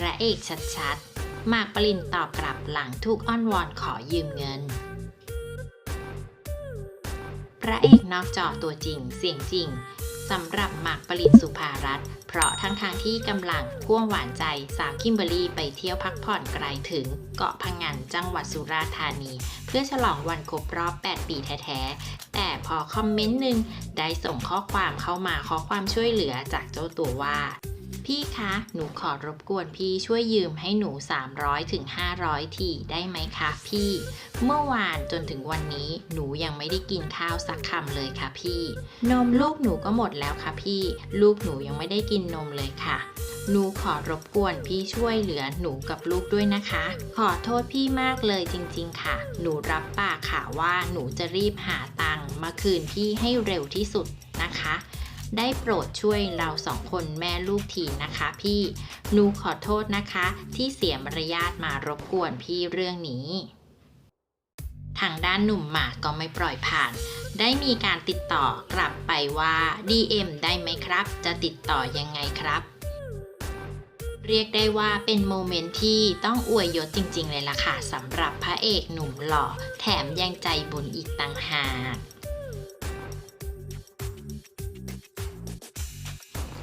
พระเอกชัดๆหมากปรินตอบกลับหลังถูกอ้อนวอนขอยืมเงิน พระเอกนอกจอตัวจริงเสียงจริงสำหรับหมากปรินสุภารัตน์เพราะทั้งทางที่กำลังพ่วงหวานใจสาวคิมเบอรรี่ไปเที่ยวพักผ่อนไกลถึงเกาะพังงานจังหวัดสุราษฎร์ธานี เพื่อฉลองวันครบรอบ 8 ปีแท้ๆ แต่พอคอมเมนต์หนึ่งได้ส่งข้อความเข้ามาขอความช่วยเหลือจากเจ้าตัวว่า พี่คะ หนูขอรบกวนพี่ช่วยยืมให้หนู 300ถึง500 ทีได้ไหมคะพี่ เมื่อวานจนถึงวันนี้หนูยังไม่ได้กินข้าวสักคำเลยค่ะพี่ นมลูกหนูก็หมดแล้วค่ะพี่ ลูกหนูยังไม่ได้กินนมเลยค่ะ หนูขอรบกวนพี่ช่วยเหลือหนูกับลูกด้วยนะคะ ขอโทษพี่มากเลยจริงๆค่ะ หนูรับปากค่ะว่าหนูจะรีบหาตังค์มาคืนพี่ให้เร็วที่สุดนะคะ ได้โปรดช่วยเราสองคนแม่ลูกทีนะคะพี่หนูขอโทษนะคะ ที่เสียมารยาทมารบกวนพี่เรื่องนี้ทางด้านหนุ่มหมากก็ไม่ปล่อยผ่าน ได้มีการติดต่อกลับไปว่า DM ได้ไหมครับ จะติดต่อยังไงครับ เรียกได้ว่าเป็นโมเมนต์ที่ต้องอวยยศจริง ๆ เลยล่ะค่ะสำหรับพระเอกหนุ่มหล่อ แถมยังใจบุญอีกต่างหาก